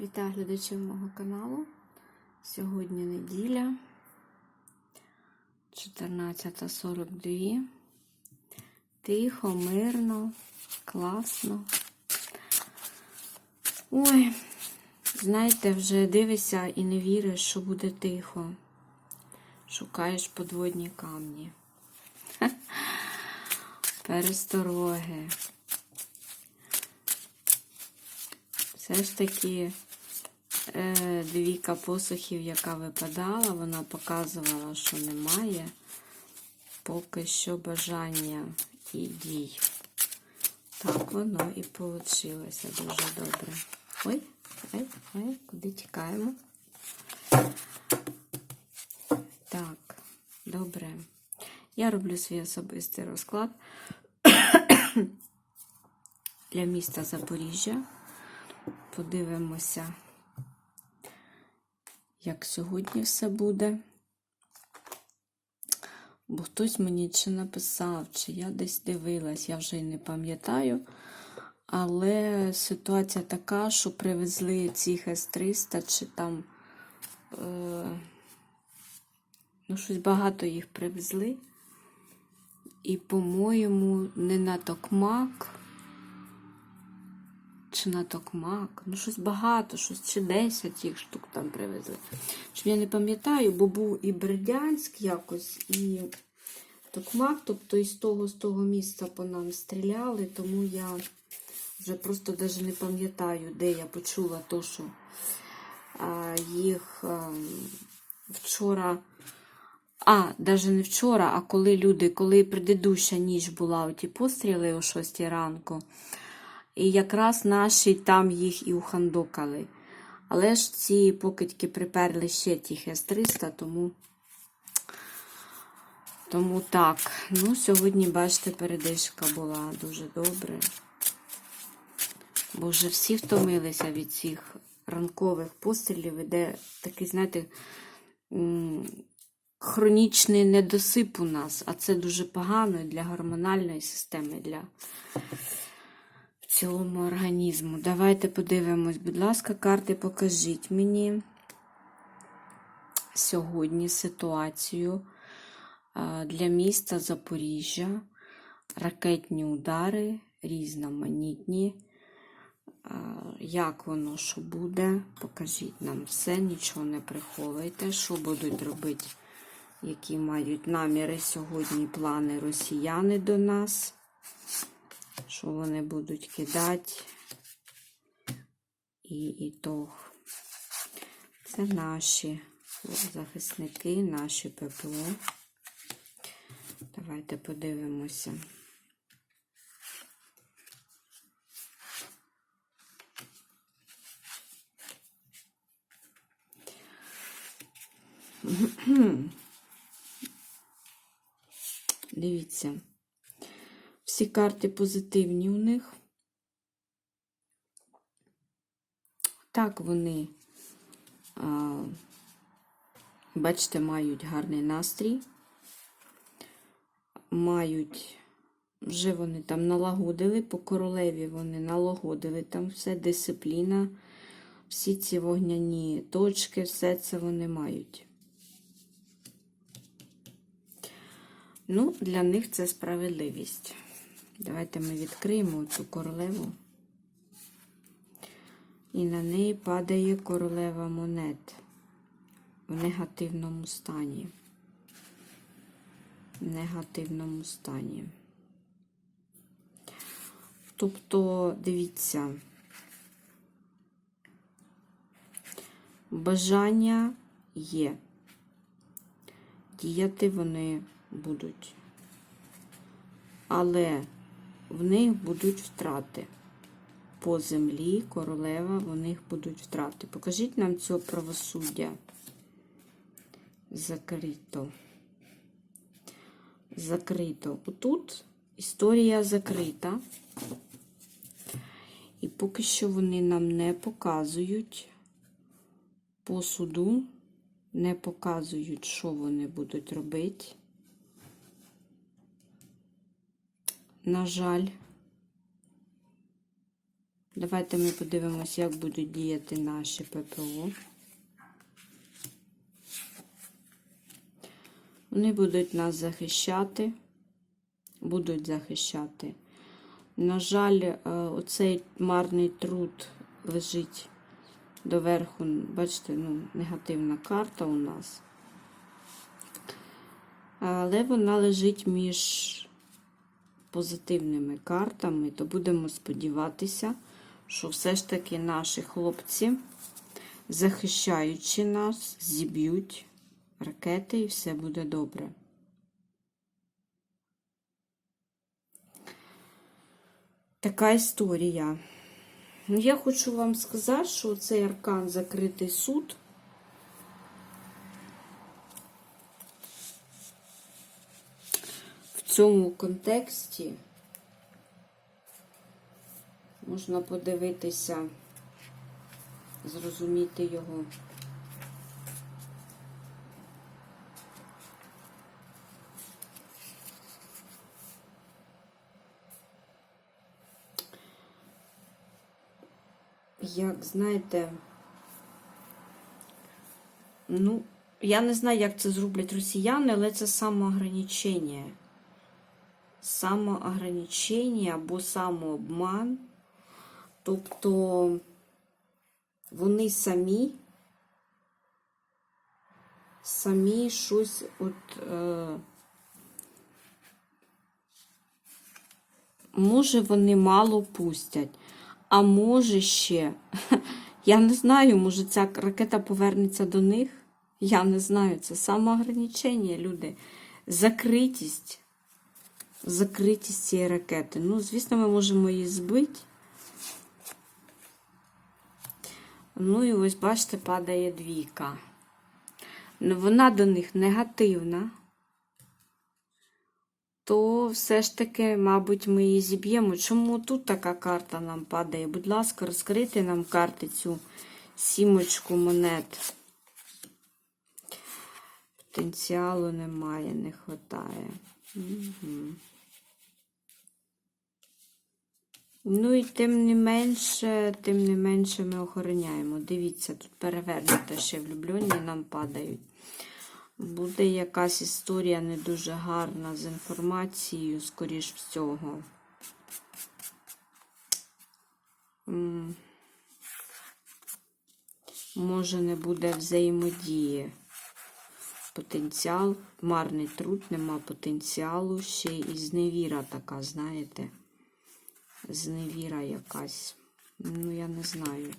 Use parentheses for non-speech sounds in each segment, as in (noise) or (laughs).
Вітаю глядачів мого каналу. Сьогодні неділя 14.42. Тихо, мирно, класно. Ой, знаєте, вже дивишся і не віриш, що буде тихо. Шукаєш подводні камні. (laughs) Перестороги. Все ж таки двійка посухів, яка випадала, вона показувала, що немає поки що бажання і дій. Так воно і вийшло дуже добре. Ой, ой, ой, куди тікаємо? Так, добре. Я роблю свій особистий розклад (coughs) для міста Запоріжжя. Подивимося, як сьогодні все буде. Бо хтось мені чи написав, чи я десь дивилась, я вже й не пам'ятаю. Але ситуація така, що привезли цих С-300, чи там, е, ну, щось багато їх привезли. І, по-моєму, не на токмак чи на токмак. Ну, щось багато, щось чи 10 їх штук там привезли. Щоб я не пам'ятаю, бо був і Бердянськ якось, і токмак, тобто із того з того місця по нам стріляли, тому я вже просто навіть не пам'ятаю, де я почула то, що їх вчора. А, навіть не вчора, а коли люди, коли предыдуща ніч була, оті постріли о 6 ранку, і якраз наші там їх і ухандокали. Але ж ці покидьки приперли ще ті С-300, тому тому так. Ну, сьогодні, бачите, передишка була дуже добре. Бо вже всі втомилися від цих ранкових пострілів, іде такий, знаєте, хронічний недосип у нас, а це дуже погано для гормональної системи, для цілому організму. Давайте подивимось, будь ласка, карти покажіть мені сьогодні ситуацію для міста Запоріжжя, ракетні удари, різноманітні. Як воно що буде, покажіть нам все, нічого не приховуйте, що будуть робити які мають наміри сьогодні плани росіяни до нас, що вони будуть кидати і ітог. Це наші захисники, наші ППО. Давайте подивимося. Дивіться, всі карти позитивні у них. Так вони, а, бачите, мають гарний настрій, мають, вже вони там налагодили, по королеві вони налагодили там все, дисципліна, всі ці вогняні точки, все це вони мають. Ну, для них це справедливість. Давайте ми відкриємо цю королеву. І на неї падає королева монет в негативному стані. В негативному стані. Тобто, дивіться, бажання є. Діяти вони будуть. Але в них будуть втрати. По землі, королева, в них будуть втрати. Покажіть нам цього правосуддя. Закрито. Закрито. Отут історія закрита. І поки що вони нам не показують по суду, не показують, що вони будуть робити. На жаль, Давайте ми подивимося, як будуть діяти наші ППО. Вони будуть нас захищати, будуть захищати. На жаль, е, оцей марний труд лежить доверху, бачите, ну, негативна карта у нас. Але вона лежить між позитивними картами, то будемо сподіватися, що все ж таки наші хлопці, захищаючи нас, зіб'ють ракети і все буде добре. Така історія. Я хочу вам сказати, що цей аркан закритий суд. В цьому контексті можна подивитися, зрозуміти його. Як знаєте, ну, я не знаю, як це зроблять росіяни, але це самоограничення. Самоограничення або самообман. Тобто вони самі, самі щось от. Е, може, вони мало пустять. А може ще, (laughs) я не знаю, може ця ракета повернеться до них. Я не знаю, це самоограничення, люди. Закритість. Закритість цієї ракети. Ну, звісно, ми можемо її збити. Ну і ось, бачите, падає двійка. Ну, Вона до них негативна то все ж таки, мабуть, ми її зіб'ємо. Чому тут така карта нам падає? Будь ласка, розкрийте нам карти цю сімочку монет. Потенціалу немає, не вистачає. Угу. Ну і тим не менше, тим не менше ми охороняємо. Дивіться, тут перевернуте ще влюблені нам падають. Буде якась історія не дуже гарна з інформацією, скоріш всього. Може, не буде взаємодії. Потенціал, марний труд, нема потенціалу, ще і зневіра така, знаєте, зневіра якась. Ну, я не знаю.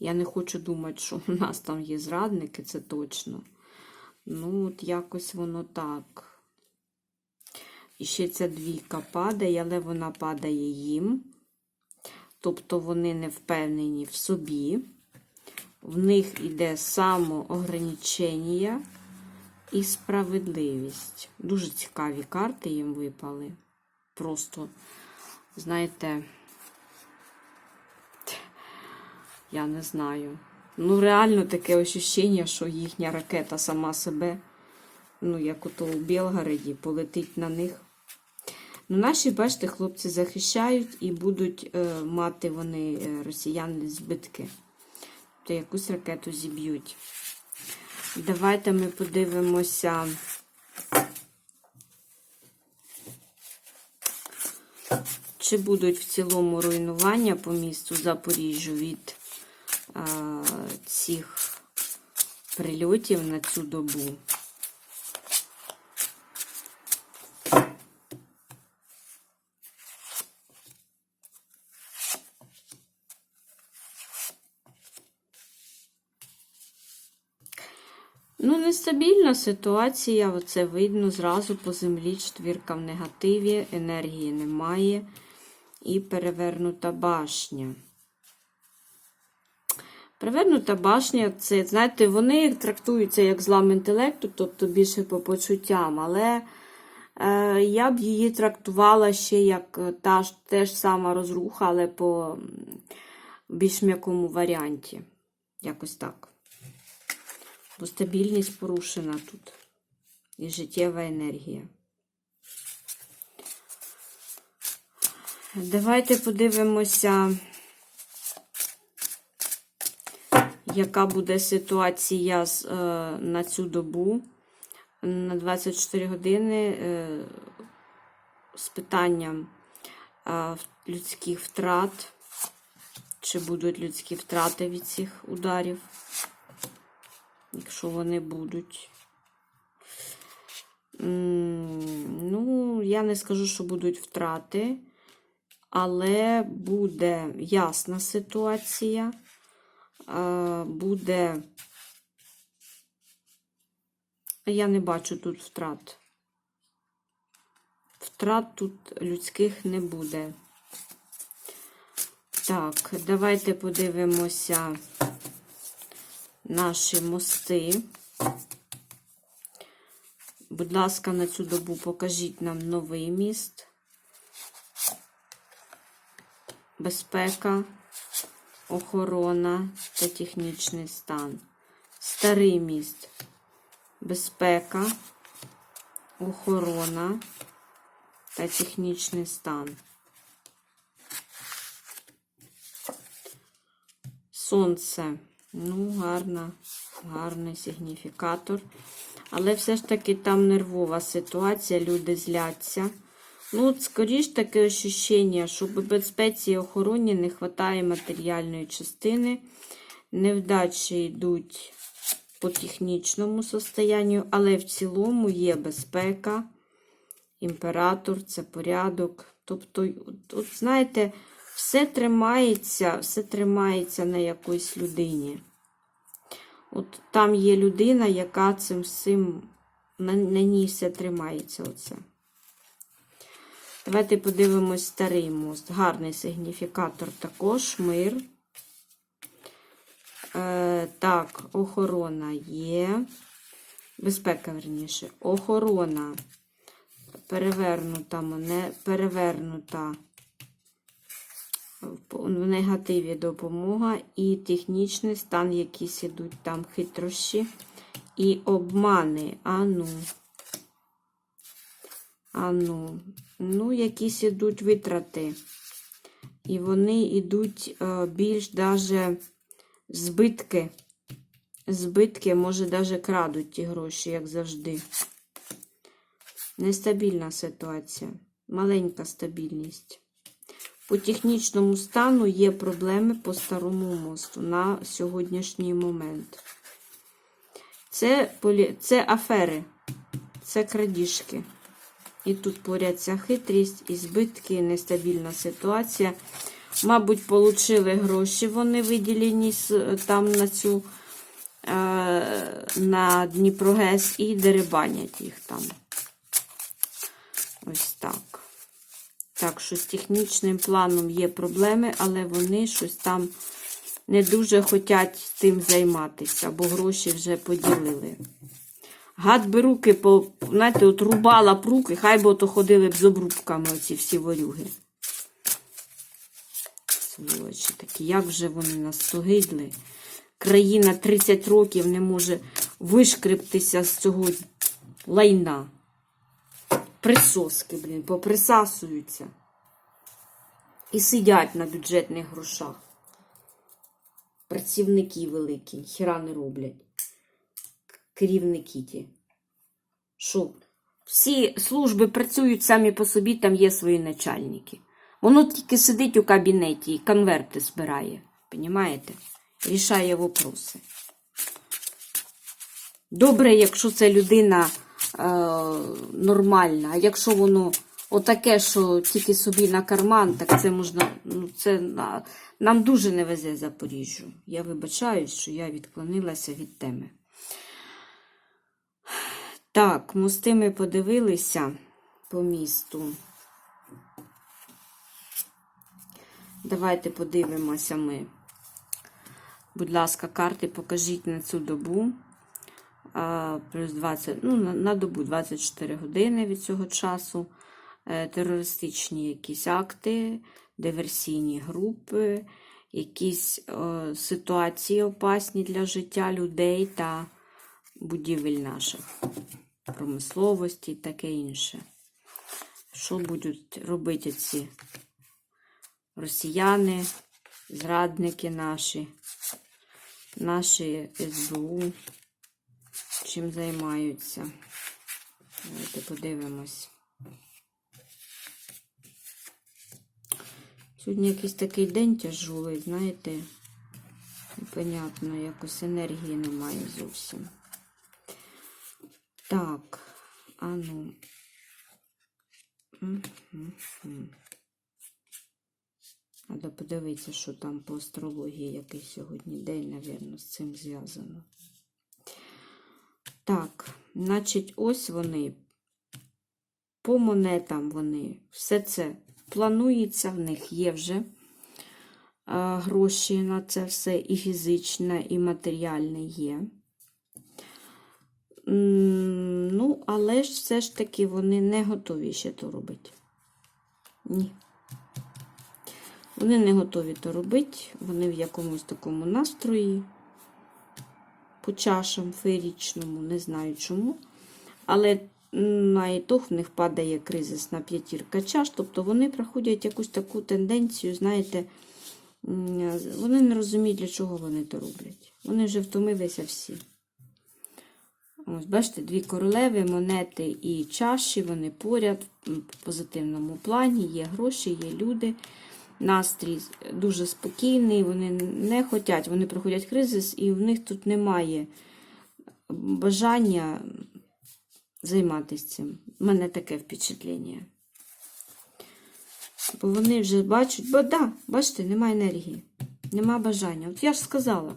Я не хочу думати, що у нас там є зрадники, це точно. Ну, от якось воно так. І ще ця двійка падає, але вона падає їм. Тобто вони не впевнені в собі. В них іде самоограничення і справедливість. Дуже цікаві карти їм випали. Просто, знаєте, я не знаю. Ну, реально таке ощущення, що їхня ракета сама себе, ну, як ото у Білгороді, полетить на них. Ну, Наші, бачите, хлопці захищають і будуть е, мати вони е, росіяни збитки. То якусь ракету зіб'ють. Давайте ми подивимося. Чи будуть в цілому руйнування по місту Запоріжжю від цих прильотів на цю добу. Ну, нестабільна ситуація, оце видно зразу по землі четвірка в негативі, енергії немає і перевернута башня. Привернута башня, це, знаєте, вони трактуються як злам інтелекту, тобто більше по почуттям, але е, я б її трактувала ще як та ж теж сама розруха, але по більш м'якому варіанті. Якось так. Бо стабільність порушена тут. І життєва енергія. Давайте подивимося яка буде ситуація е, на цю добу, на 24 години е, з питанням людських втрат, чи будуть людські втрати від цих ударів, якщо вони будуть. Ну, я не скажу, що будуть втрати, але буде ясна ситуація, е, буде. Я не бачу тут втрат. Втрат тут людських не буде. Так, давайте подивимося наші мости. Будь ласка, на цю добу покажіть нам новий міст. Безпека, охорона та технічний стан. Старий міст. Безпека, охорона та технічний стан. Сонце. Ну, гарна, гарний сигніфікатор. Але все ж таки там нервова ситуація, люди зляться. Ну, скоріш таке ощущення, що в безпеці і охороні не вистачає матеріальної частини. Невдачі йдуть по технічному состоянню, але в цілому є безпека, імператор, це порядок. Тобто, от знаєте, все тримається, все тримається на якоїсь людині. От там є людина, яка цим всім на, на ній все тримається. Оце. Давайте подивимось старий мост. Гарний сигніфікатор також, мир. Е, так, охорона є. Безпека, верніше. Охорона. Перевернута, моне, перевернута в негативі допомога і технічний стан, якісь ідуть там хитрощі і обмани. Ану. Ану. Ну, якісь ідуть витрати. І вони йдуть е, більш даже збитки. Збитки, може, даже крадуть ті гроші, як завжди. Нестабільна ситуація. Маленька стабільність. По технічному стану є проблеми по старому мосту на сьогоднішній момент. Це, полі... це афери, це крадіжки. І тут поряд хитрість, і збитки, нестабільна ситуація. Мабуть, отримали гроші, вони виділені там на цю е, на Дніпрогес і дерибанять їх там. Ось так. Так що з технічним планом є проблеми, але вони щось там не дуже хочуть тим займатися, бо гроші вже поділили. Гад би руки, по, знаєте, от рубала б руки, хай би ото ходили б з обрубками оці всі ворюги. Сволочі такі, як же вони нас настогидли. Країна 30 років не може вишкриптися з цього лайна. Присоски, блін, поприсасуються. І сидять на бюджетних грошах. Працівники великі, хіра не роблять. Керівники ті. Що? Всі служби працюють самі по собі, там є свої начальники. Воно тільки сидить у кабінеті і конверти збирає. Понімаєте? Рішає вопроси. Добре, якщо це людина е, нормальна, а якщо воно отаке, що тільки собі на карман, так це можна. Ну, це на, нам дуже не везе Запоріжжю. Я вибачаюсь, що я відклонилася від теми. Так, мости ми подивилися по місту. Давайте подивимося ми. Будь ласка, карти покажіть на цю добу. А, плюс 20, ну, на, добу 24 години від цього часу. Е, терористичні якісь акти, диверсійні групи, якісь е, ситуації опасні для життя людей та будівель наших, промисловості і таке інше. Що будуть робити ці росіяни, зрадники наші наші СБУ чим займаються. Давайте подивимось. Сьогодні якийсь такий день тяжулий, знаєте, непонятно, якось енергії немає зовсім. Так, а ну. Треба подивитися, що там по астрології, який сьогодні день, напевно, з цим зв'язано. Так, значить, ось вони. По монетам вони. Все це планується, в них є вже гроші на це все, і фізичне, і матеріальне є. Ну, але ж все ж таки вони не готові ще то робити. Ні. Вони не готові то робити, вони в якомусь такому настрої, по чашам феєрічному, не знаю чому. Але на ітог в них падає кризисна п'ятірка чаш, тобто вони проходять якусь таку тенденцію, знаєте, вони не розуміють, для чого вони то роблять. Вони вже втомилися всі. Ось, бачите, дві королеви, монети і чаші, вони поряд в позитивному плані, є гроші, є люди. Настрій дуже спокійний, вони не хочуть, вони проходять кризис, і в них тут немає бажання займатися цим. У мене таке впечатлення. Бо вони вже бачать, бо да, бачите, немає енергії, нема бажання. От я ж сказала.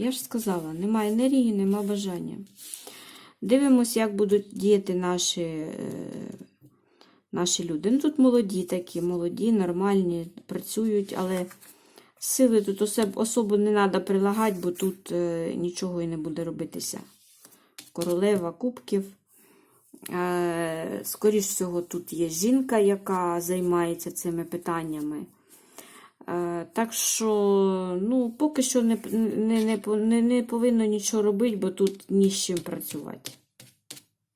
Я ж сказала, немає енергії, нема бажання. Дивимося, як будуть діяти наші, е, наші люди. Ну, тут молоді такі, молоді, нормальні, працюють, але сили тут особ- особо не треба прилагати, бо тут е, нічого і не буде робитися. Королева кубків. Е, Скоріш всього, тут є жінка, яка займається цими питаннями. Так що, ну, поки що не, не, не, не, не повинно нічого робити, бо тут ні з чим працювати.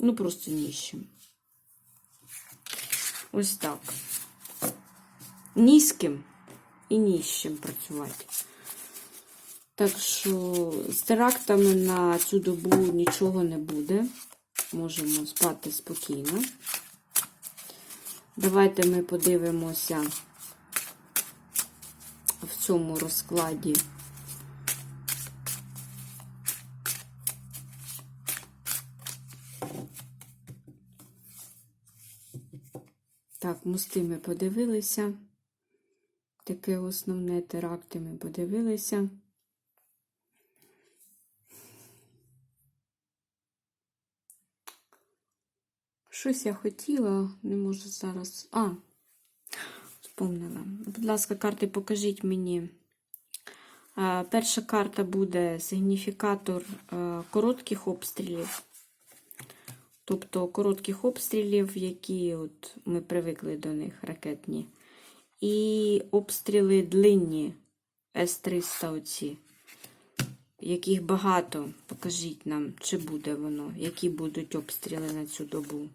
Ну, просто ні з чим. Ось так. Ні з ким і ні з чим працювати. Так що з терактами на цю добу нічого не буде. Можемо спати спокійно. Давайте ми подивимося в цьому розкладі. Так, мости ми подивилися. Таке основне теракти ми подивилися. Щось я хотіла, не можу зараз. А, Вспомнила. Будь ласка, карти, покажіть мені. Е, Перша карта буде сигніфікатор е, коротких обстрілів. Тобто коротких обстрілів, які от ми привикли до них, ракетні. І обстріли длинні С-300 оці, яких багато. Покажіть нам, чи буде воно, які будуть обстріли на цю добу.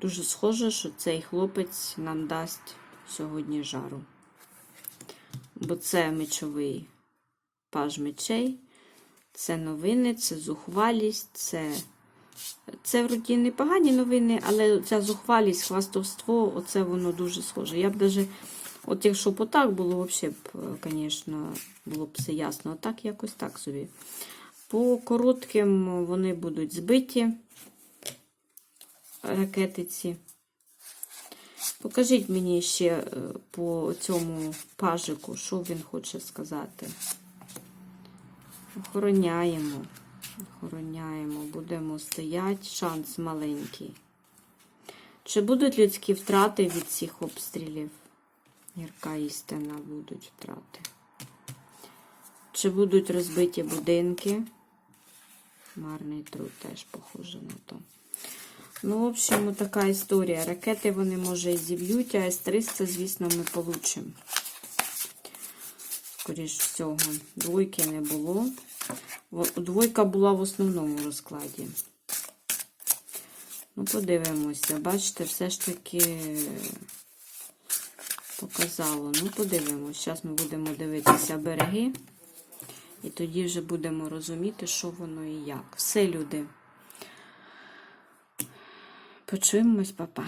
Дуже схоже, що цей хлопець нам дасть сьогодні жару. Бо це мечовий паж мечей, це новини, це зухвалість, це. Це вроді не погані новини, але ця зухвалість, хвастовство, оце воно дуже схоже. Я б даже, от якщо б отак було, взагалі б, звісно, було б все ясно. Отак якось так собі. По коротким вони будуть збиті ракетиці. Покажіть мені ще е, по цьому пажику, що він хоче сказати. Охороняємо, охороняємо, будемо стояти, шанс маленький. Чи будуть людські втрати від цих обстрілів? Гірка істина будуть втрати. Чи будуть розбиті будинки? Марний труд теж похоже на то. Ну, в общем, така історія. Ракети вони, може, і зіб'ють, а С-300, звісно, ми получимо. Скоріш всього, двойки не було. Двойка була в основному розкладі. Ну, подивимося. Бачите, все ж таки показало. Ну, подивимося. Зараз ми будемо дивитися береги. І тоді вже будемо розуміти, що воно і як. Все, люди. Почуємось, папа.